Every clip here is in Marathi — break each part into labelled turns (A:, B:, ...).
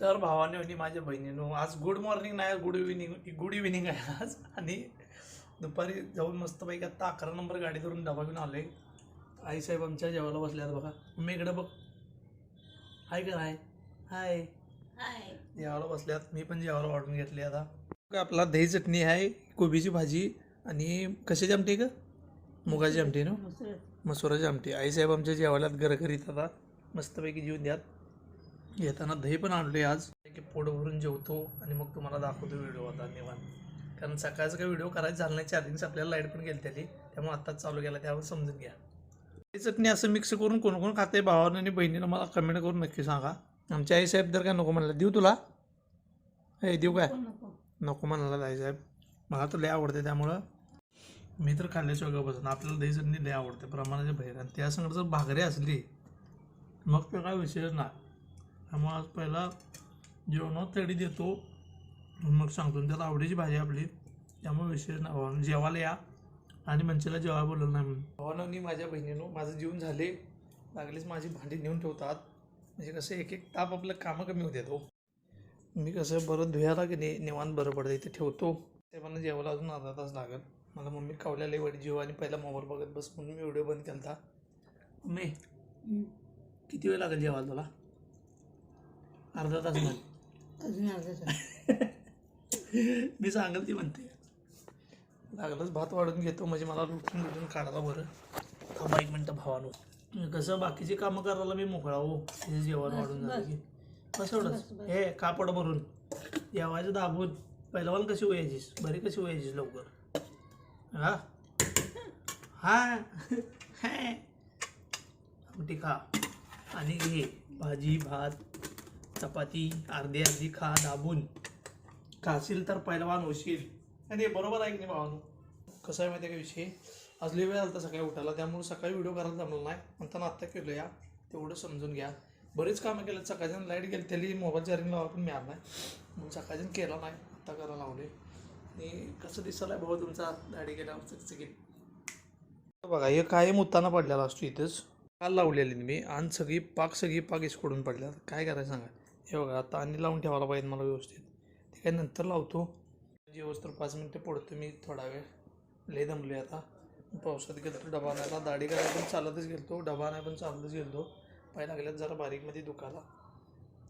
A: तर भावाने आणि माझ्या बहिणीनं आज गुड मॉर्निंग नाही गुड इव्हिनिंग गुड इव्हिनिंग आहे आज. आणि दुपारी जाऊन मस्तपैकी आत्ता अकरा नंबर गाडी धरून डबा घेऊन आले आईसाहेब आमच्या जेवायला बसल्यात बघा. मम्मी इकडे बघ. हाय का हाय हाय.
B: हाय.
A: जेवायला बसल्यात. मी पण जेवायला वाढून घेतली आता. आपला दही चटणी आहे कोबीची भाजी आणि कशाची आमटी का मुगाची आमटी ना? मसुराची आमटी. आईसाहेब आमच्या जेवायला गरगरीत आता. मस्तपैकी जेवून द्यात. येताना दही पण आणले आज. की पोट भरून जेवतो आणि मग तुम्हाला दाखवतो व्हिडिओ आता निवांत. कारण सकाळचं काही व्हिडिओ करायचं झालं नाही आपल्याला लाइट पण गेली त्याली त्यामुळे आत्ताच चालू केला त्यावर समजून घ्या. ही चटणी असं मिक्स करून कोण कोण खाते भावानं आणि बहिणीनं मला कमेंट करून नक्की सांगा. आमच्या आईसाहेब तर काय नको म्हणलं. देऊ तुला? हे देऊ काय?
B: नको
A: म्हणाला आईसाहेब मला तर लय आवडते त्यामुळं. मी तर खाल्ल्याशिवाय बसून आपल्याला दही चटणी लय आवडते. प्रमाणाच्या बाहेर. आणि त्या संगत जर भाकरी असली मग ते काय विषयच नाही. त्यामुळे आज पहिला जेवणात तडी देतो. मग सांगतो त्याला आवडीची भाजी आपली. त्यामुळे विशेष नाही. भावानं जेवायला या. आणि मंचीला जेव्हा बोलवलं नाही म्हणून. भावानं आणि माझ्या बहिणीनं माझं जेवण झाले. लागलीच माझी भांडी नेऊन ठेवतात. म्हणजे कसं एक एक ताप आपलं कामं कमी होते तो मी कसं बरं धुयाला की नाही निवांत बरं पडतं. इथे ठेवतो. ते मला जेवायला अजून अर्धा तास लागेल. मला मम्मी कावल्याला वडी जेव आणि पहिला मोबाईल बघत बस म्हणून मी व्हिडिओ बंद केला मम्मी किती वेळ लागेल जेवायला तुला? अर्धा तास
B: अजून अर्धा
A: मी सांगेल ती म्हणते. लागलंच भात वाढून घेतो म्हणजे मला लुटून लुटून काढायला बरं. थांबा एक मिनटं भावानो. कसं बाकीची कामं करायला मी मोकळा हो. हे जेवण वाढून झालं की. बस एवढंच. हे कापड भरून. जेवायचं दाबून. पहिलवान कशी वयाचीस बरी कशी वयाचीस लवकर? हा? हा? हा? आमटी खा? आणि घे. भाजी भात चपाती अर्धी अर्धी खा दाबून. खाशील तर पहिलवान होशील. आणि बरोबर आहे की नाही भावानो? कसं आहे माहिती आहे का विषय? आज वेळ आला होता सकाळी उठायला त्यामुळे सकाळी व्हिडिओ करायला जमला नाही. म्हणताना आत्ता केलं या. तेवढं समजून घ्या. बरेच कामं केलं सकाळच्या लाइट गेली त्याला मोबाईल चार्जिंग लावा पण मिळाला नाही. मग सकाळच्या केला नाही. आत्ता करायला लावले. आणि कसं दिसायला आहे भाऊ तुमचा? दाढी गेला चकचकीत. बघा हे कायम उत्ताना पडलेला असतो इथंच. काल लावलेली मी. आणि सगळी पाक सगळी पाक इसकडून पडल्या काय करायचं सांगा? हे बघा आता आणि लावून ठेवायला पाहिजे मला व्यवस्थित. ते काय नंतर लावतो. जेवस तर पाच मिनटं पडतो मी थोडा वेळ. लय दमले आता. पावसात गेलो डबा आणायला दाढी करायला पण चालतच गेलतो. डबा नाही पण चालतच गेलतो. पाय लागल्यात जरा बारीकमध्ये दुखाला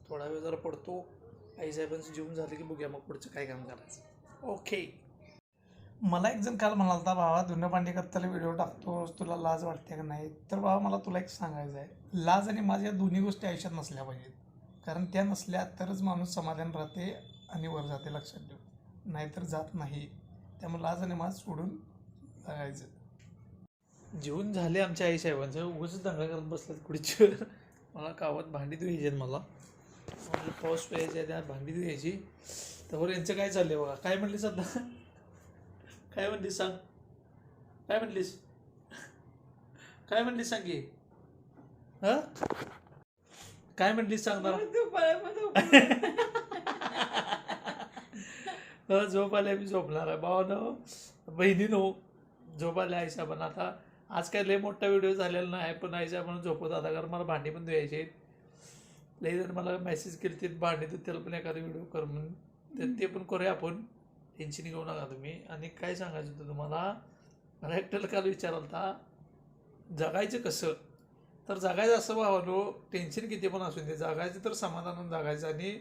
A: थोडा वेळ जरा पडतो. आईसाहेबांचं जेवण झालं की बघूया मग पुढचं काय काम करायचं. ओके. मला एक जण काल म्हणाला होता भावा धुनं भांडी करताना व्हिडिओ टाकतो. तुला लाज वाटते का नाही? तर बाबा मला तुला एक सांगायचं आहे लाज आणि माझ्या दोन्ही गोष्टी आयुष्यात नसल्या पाहिजेत. कारण त्या नसल्या तरच माणूस समाधान राहते आणि वर जाते लक्षात ठेव नाहीतर जात नाही. त्यामुळे लाज आणि माज सोडून जगायचं जेवण झाले आमच्या आई साहेबांचं उगाच दंगा करत बसलात खुर्चीवर. मला कावत भांडी धुवायची आहेत मला. म्हणजे पाऊस प्यायची आहे त्या भांडी धुवायची. तर यांचं काय चाललंय बघा? काय म्हणलीस आता? काय म्हणलीस सांग? काय म्हणलीस? काय म्हणलीस सांग की? हां? काय म्हणलीस सांग मला? झोप आल्या मी झोपणार आहे. भावानं बहिणीनो झोप आल्या आईसाहेबांना आता आज काय लय मोठा व्हिडिओ झालेला नाही पण आईसाहेबांना झोपत आता कारण मला भांडी पण धुवायची आहेत. लई जण मला मेसेज केली ते भांडी तर त्याला पण एखादा व्हिडिओ कर म्हणून. तर ते पण करूया आपण. टेन्शन घेऊ नका तुम्ही. आणि काय सांगायचं होतं तुम्हाला? मला एकट्याला काल विचाराल होता जगायचं कसं? तर जगायचं असं भावानो टेन्शन किती पण असू दे जगायचं तर समाधानानं जगायचं आणि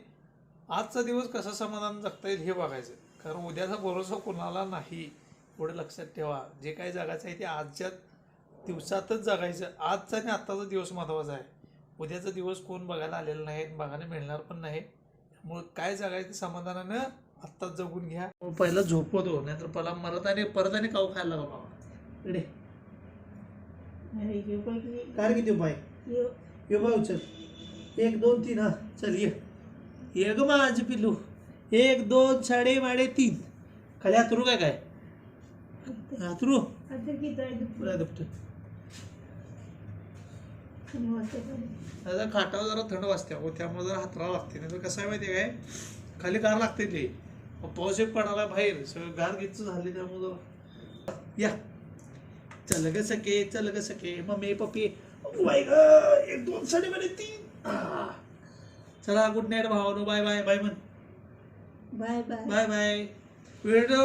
A: आजचा दिवस कसा समाधान जगता येईल हे बघायचं. कारण उद्याचा भरोसा कोणाला नाही एवढं लक्षात ठेवा. जे काही जगायचं आहे ते आजच्या दिवसातच जगायचं. आजचा आणि आत्ताचा दिवस महत्त्वाचा आहे. उद्याचा दिवस कोण बघायला आलेला नाही बघायला मिळणार पण नाही. त्यामुळं काय जगायचं समाधानानं आत्ताच जगून घ्या. पहिला झोपवतो नाहीतर पहिला मरत आणि परत आणि काऊ खायला लागला बाबा काय किती उपाय ये. बा उचल. एक दोन तीन हा चल ये. ये ग माझं पिल्लू. एक दोन साडे माडे तीन. खाली हातरू काय काय? हातरू आता खाटावर जरा थंड वाजते हो त्यामुळे जरा हातरावं लागते. नाही तर कसं आहे माहिती काय? खाली गार लागते ते. पाऊस एक पडाला बाहेर. सगळं गार गीच झाले त्यामुळे जरा या. चल ग सके चल ग सके मम्मी पप्पी. वाय ग एक दोन साडे मध्ये तीन. चला गुड नाईट भावानो. बाय बाय बाय म्हण.
B: Bye bye
A: bye bye video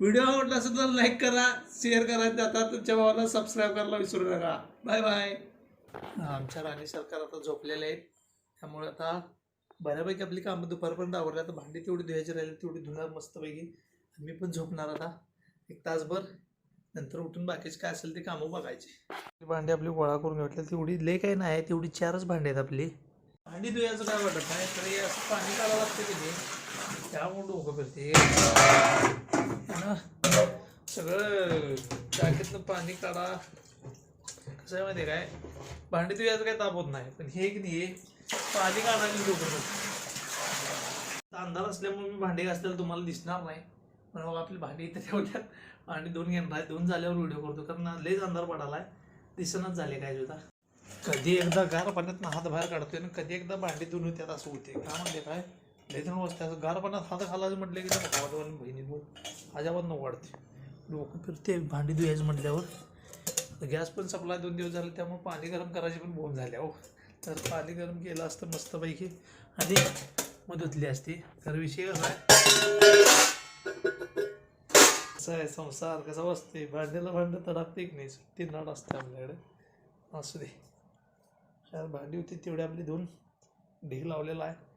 A: video आवडला असेल तर लाईक करा शेअर करा. आता तुमच्या भावाला सबस्क्राईब करायला विसरू नका. बाय बाय आमच्या राणी सरकार आता झोपलेले आहेत. त्यामुळे आता बऱ्यापैकी आपली कामं दुपारपर्यंत आवडली आता भांडी तेवढी धुवायची राहिली तेवढी धुणार मस्तपैकी. मी पण झोपणार आता. एक तासभर. नंतर उठून बाकीचे काय असेल ते कामं बघायचे. भांडी आपली गोळा करून घेतली तेवढी लय काही नाही तेवढी चारच भांडी आहेत आपली. भांडी धुयाचं काय वाटत नाही तर हे असं पाणी काढावं लागतं की नाही त्यामुळे डोकं फिरते. सगळं टाकीतनं पाणी काढा. कसं आहे माहिती आहे काय? भांडी धुयाचं काही ताप होत नाही पण हे की नाही पाणी काढायला लोक अंधार असल्यामुळे मी भांडी घासल्याला तुम्हाला दिसणार नाही. पण मग आपली भांडी इथे ठेवल्यात. भांडी दोन घेणार आहे झाल्यावर व्हिडिओ करतो. कारण लयच अंधार पडालाय. दिसणच झाले काय सुद्धा कधी एकदा गार पाण्यात हात बाहेर काढतोय आणि कधी एकदा भांडी धुवून होत्यात असं होते का म्हणते काय? लय जण वाजते असं गार पाण्यात हात घालायचं म्हटलं की नको वाटतं बहिणी भाऊ अजाबात नको वाढते डोकं फिरते भांडी धुयायचं म्हटल्यावर. गॅस पण सप्लाय दोन दिवस झाले त्यामुळे पाणी गरम करायची पण बोन झाल्या हो तर पाणी गरम केलं असतं मस्तपैकी. आणि मग धुतली असती. तर विषय कसा आहे. कसं आहे संसार कसा बसते भांड्याला भांडं तडापते की नाही? सुट्टी नाड असते आपल्याकडे. असू दे. यार भांडी होती तेवढी आपली धुवून ढीग लावलेला आहे.